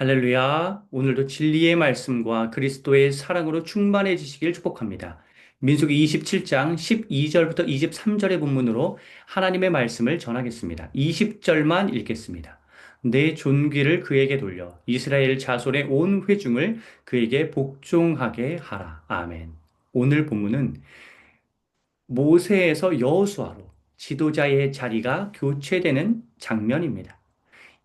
할렐루야. 오늘도 진리의 말씀과 그리스도의 사랑으로 충만해지시길 축복합니다. 민수기 27장 12절부터 23절의 본문으로 하나님의 말씀을 전하겠습니다. 20절만 읽겠습니다. 내 존귀를 그에게 돌려 이스라엘 자손의 온 회중을 그에게 복종하게 하라. 아멘. 오늘 본문은 모세에서 여호수아로 지도자의 자리가 교체되는 장면입니다.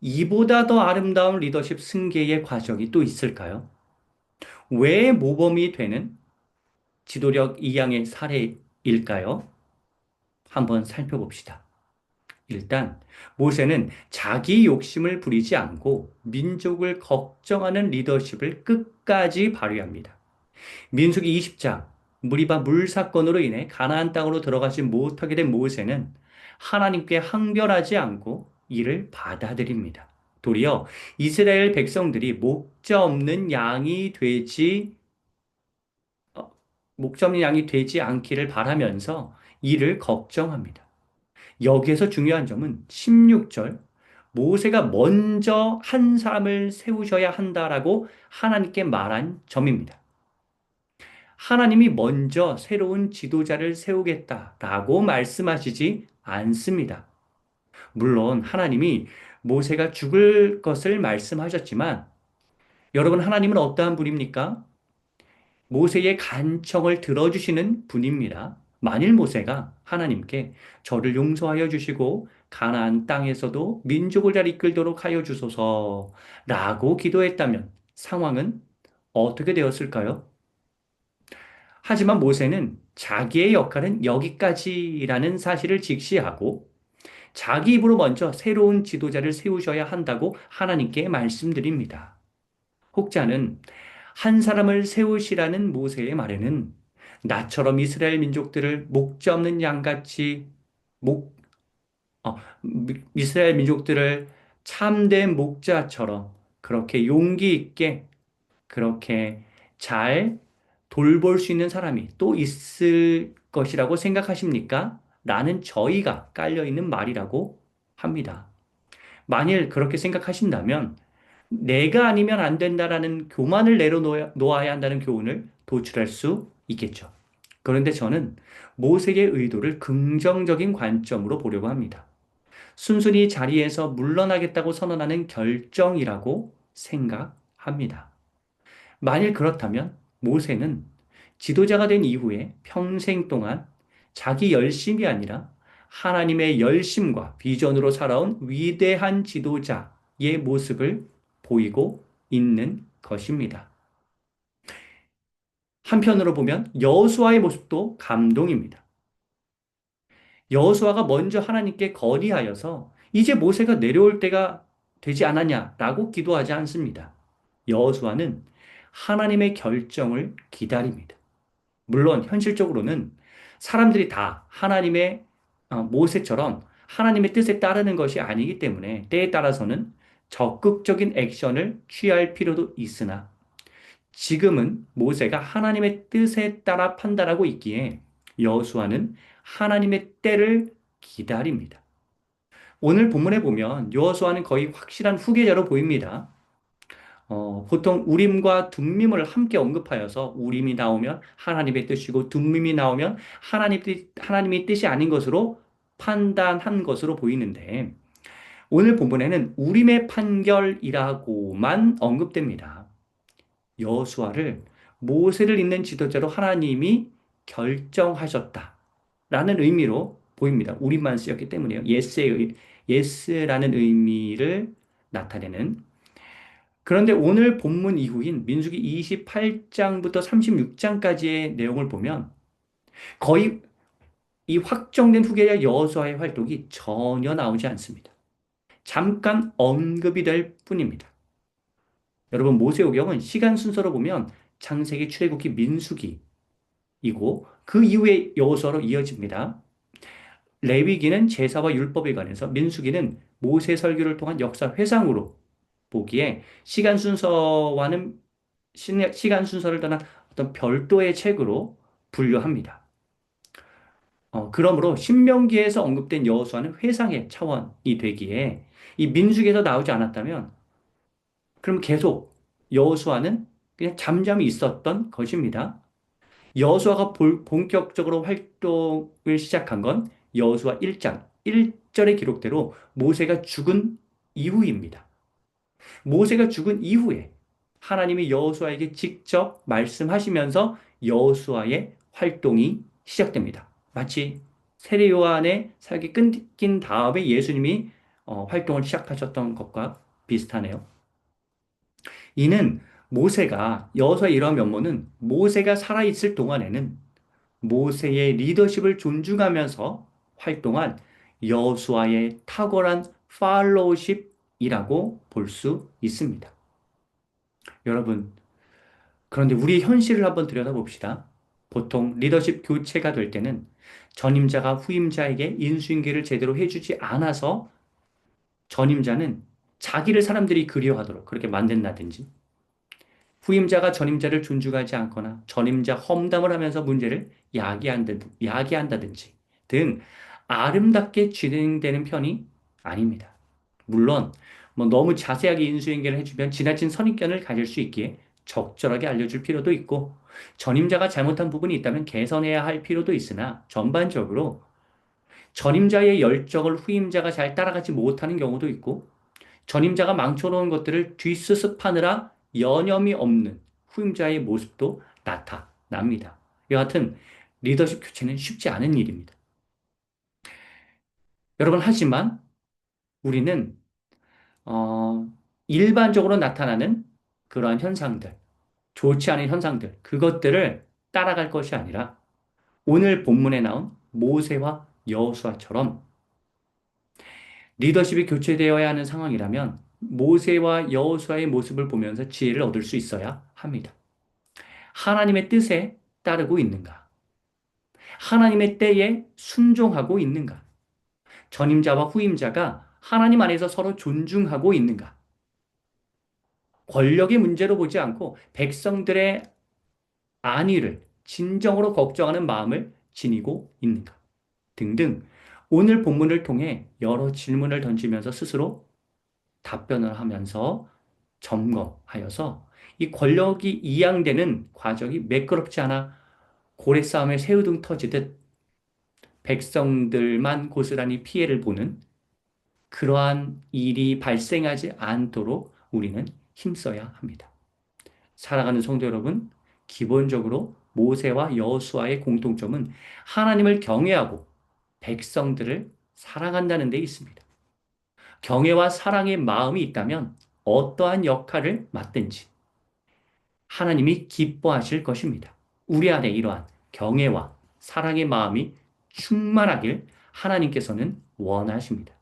이보다 더 아름다운 리더십 승계의 과정이 또 있을까요? 왜 모범이 되는 지도력 이양의 사례일까요? 한번 살펴봅시다. 일단 모세는 자기 욕심을 부리지 않고 민족을 걱정하는 리더십을 끝까지 발휘합니다. 민수기 20장 무리바 물 사건으로 인해 가나안 땅으로 들어가지 못하게 된 모세는 하나님께 항변하지 않고 이를 받아들입니다. 도리어 이스라엘 백성들이 목자 없는 양이 되지 어, 목자 없는 양이 되지 않기를 바라면서 이를 걱정합니다. 여기에서 중요한 점은 16절 모세가 먼저 한 사람을 세우셔야 한다라고 하나님께 말한 점입니다. 하나님이 먼저 새로운 지도자를 세우겠다라고 말씀하시지 않습니다. 물론 하나님이 모세가 죽을 것을 말씀하셨지만 여러분 하나님은 어떠한 분입니까? 모세의 간청을 들어주시는 분입니다. 만일 모세가 하나님께 저를 용서하여 주시고 가나안 땅에서도 민족을 잘 이끌도록 하여 주소서라고 기도했다면 상황은 어떻게 되었을까요? 하지만 모세는 자기의 역할은 여기까지라는 사실을 직시하고 자기 입으로 먼저 새로운 지도자를 세우셔야 한다고 하나님께 말씀드립니다. 혹자는 한 사람을 세우시라는 모세의 말에는 나처럼 이스라엘 민족들을 목자 없는 양같이 목, 어, 이스라엘 민족들을 참된 목자처럼 그렇게 용기 있게 그렇게 잘 돌볼 수 있는 사람이 또 있을 것이라고 생각하십니까? 라는 저희가 깔려있는 말이라고 합니다. 만일 그렇게 생각하신다면 내가 아니면 안 된다라는 교만을 내려놓아야 한다는 교훈을 도출할 수 있겠죠. 그런데 저는 모세의 의도를 긍정적인 관점으로 보려고 합니다. 순순히 자리에서 물러나겠다고 선언하는 결정이라고 생각합니다. 만일 그렇다면 모세는 지도자가 된 이후에 평생 동안 자기 열심이 아니라 하나님의 열심과 비전으로 살아온 위대한 지도자의 모습을 보이고 있는 것입니다. 한편으로 보면 여호수아의 모습도 감동입니다. 여호수아가 먼저 하나님께 건의하여서 이제 모세가 내려올 때가 되지 않았냐라고 기도하지 않습니다. 여호수아는 하나님의 결정을 기다립니다. 물론 현실적으로는 사람들이 다 하나님의 어, 모세처럼 하나님의 뜻에 따르는 것이 아니기 때문에 때에 따라서는 적극적인 액션을 취할 필요도 있으나 지금은 모세가 하나님의 뜻에 따라 판단하고 있기에 여호수아는 하나님의 때를 기다립니다. 오늘 본문에 보면 여호수아는 거의 확실한 후계자로 보입니다. 어, 보통 우림과 둠밈을 함께 언급하여서 우림이 나오면 하나님의 뜻이고 둠밈이 나오면 하나님 뜻, 하나님의 뜻이 아닌 것으로 판단한 것으로 보이는데 오늘 본문에는 우림의 판결이라고만 언급됩니다. 여수아를 모세를 잇는 지도자로 하나님이 결정하셨다라는 의미로 보입니다. 우림만 쓰였기 때문에요. 예스의 예스라는 의미를 나타내는 그런데 오늘 본문 이후인 민수기 28장부터 36장까지의 내용을 보면 거의 이 확정된 후계자 여호수아의 활동이 전혀 나오지 않습니다. 잠깐 언급이 될 뿐입니다. 여러분 모세오경은 시간 순서로 보면 창세기, 출애굽기, 민수기이고 그 이후에 여호수아로 이어집니다. 레위기는 제사와 율법에 관해서 민수기는 모세 설교를 통한 역사 회상으로 보기에 시간 순서와는 시간 순서를 떠난 어떤 별도의 책으로 분류합니다. 어, 그러므로 신명기에서 언급된 여호수아는 회상의 차원이 되기에 이 민수기에서 나오지 않았다면 그럼 계속 여호수아는 그냥 잠잠히 있었던 것입니다. 여호수아가 볼- 본격적으로 활동을 시작한 건 여호수아 1장 1절의 기록대로 모세가 죽은 이후입니다. 모세가 죽은 이후에 하나님이 여호수아에게 직접 말씀하시면서 여호수아의 활동이 시작됩니다. 마치 세례 요한의 사역이 끊긴 다음에 예수님이 어, 활동을 시작하셨던 것과 비슷하네요. 이는 모세가 여호수아의 이러한 면모는 모세가 살아 있을 동안에는 모세의 리더십을 존중하면서 활동한 여호수아의 탁월한 팔로우십 이라고 볼 수 있습니다. 여러분, 그런데 우리 현실을 한번 들여다봅시다. 보통 리더십 교체가 될 때는 전임자가 후임자에게 인수인계를 제대로 해주지 않아서 전임자는 자기를 사람들이 그리워하도록 그렇게 만든다든지 후임자가 전임자를 존중하지 않거나 전임자 험담을 하면서 문제를 야기한다든- 야기한다든지 등 아름답게 진행되는 편이 아닙니다. 물론 뭐 너무 자세하게 인수인계를 해주면 지나친 선입견을 가질 수 있기에 적절하게 알려줄 필요도 있고 전임자가 잘못한 부분이 있다면 개선해야 할 필요도 있으나 전반적으로 전임자의 열정을 후임자가 잘 따라가지 못하는 경우도 있고 전임자가 망쳐놓은 것들을 뒤수습하느라 여념이 없는 후임자의 모습도 나타납니다. 여하튼 리더십 교체는 쉽지 않은 일입니다. 여러분 하지만 우리는 어, 일반적으로 나타나는 그러한 현상들, 좋지 않은 현상들, 그것들을 따라갈 것이 아니라 오늘 본문에 나온 모세와 여호수아처럼 리더십이 교체되어야 하는 상황이라면 모세와 여호수아의 모습을 보면서 지혜를 얻을 수 있어야 합니다. 하나님의 뜻에 따르고 있는가? 하나님의 때에 순종하고 있는가? 전임자와 후임자가 하나님 안에서 서로 존중하고 있는가? 권력의 문제로 보지 않고 백성들의 안위를 진정으로 걱정하는 마음을 지니고 있는가? 등등 오늘 본문을 통해 여러 질문을 던지면서 스스로 답변을 하면서 점검하여서 이 권력이 이양되는 과정이 매끄럽지 않아 고래 싸움에 새우등 터지듯 백성들만 고스란히 피해를 보는 그러한 일이 발생하지 않도록 우리는 힘써야 합니다. 살아가는 성도 여러분, 기본적으로 모세와 여호수아의 공통점은 하나님을 경외하고 백성들을 사랑한다는 데 있습니다. 경외와 사랑의 마음이 있다면 어떠한 역할을 맡든지 하나님이 기뻐하실 것입니다. 우리 안에 이러한 경외와 사랑의 마음이 충만하길 하나님께서는 원하십니다.